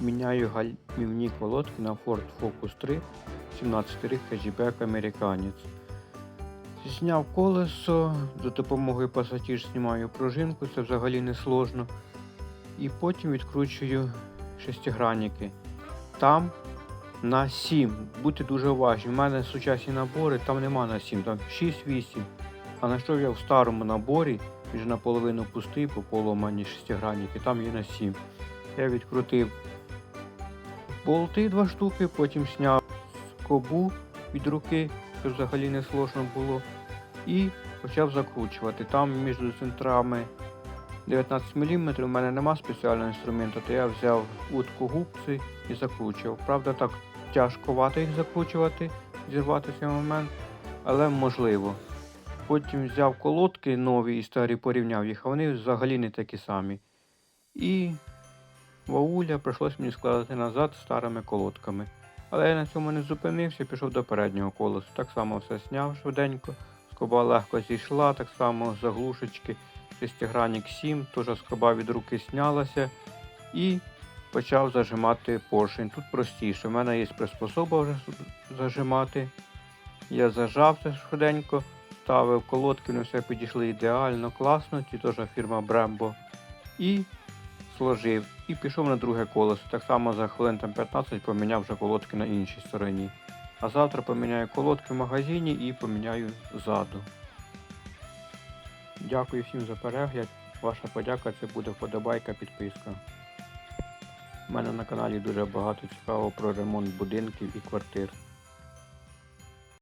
Міняю гальмівні колодки на Ford Focus 3 17 рік хеджбек американець. Зняв колесо, за допомогою пасатіж знімаю пружинку, це взагалі не сложно. І потім відкручую шестигранники. Там на 7. Будьте дуже уважні. У мене сучасні набори, там нема на 7, там 6-8. А знайшов я в старому наборі, він наполовину пустий, по поломані шестигранники, там є на 7. Я відкрутив болти два штуки, потім зняв скобу від руки, що взагалі не сложно було. І почав закручувати. Там між центрами 19 мм, у мене нема спеціального інструменту, то я взяв утку губці і закручував. Правда, так тяжковато їх закручувати, зірвати цей момент, але можливо. Потім взяв колодки нові і старі, порівняв їх, а вони взагалі не такі самі. І вауля прийшлось мені складати назад старими колодками. Але я на цьому не зупинився, пішов до переднього колесу. Так само все зняв швиденько, скоба легко зійшла, так само заглушечки, шестигранник 7, теж скоба від руки знялася і почав зажимати поршень. Тут простіше. У мене є приспособа вже зажимати. Я зажав це швиденько, ставив колодки, вони все підійшли ідеально, класно, ці теж фірма Brembo. І сложив. І пішов на друге колесо. Так само за хвилин там 15 поміняв вже колодки на іншій стороні. А завтра поміняю колодки в магазині і поміняю ззаду. Дякую всім за перегляд. Ваша подяка це буде вподобайка, підписка. У мене на каналі дуже багато цікавого про ремонт будинків і квартир.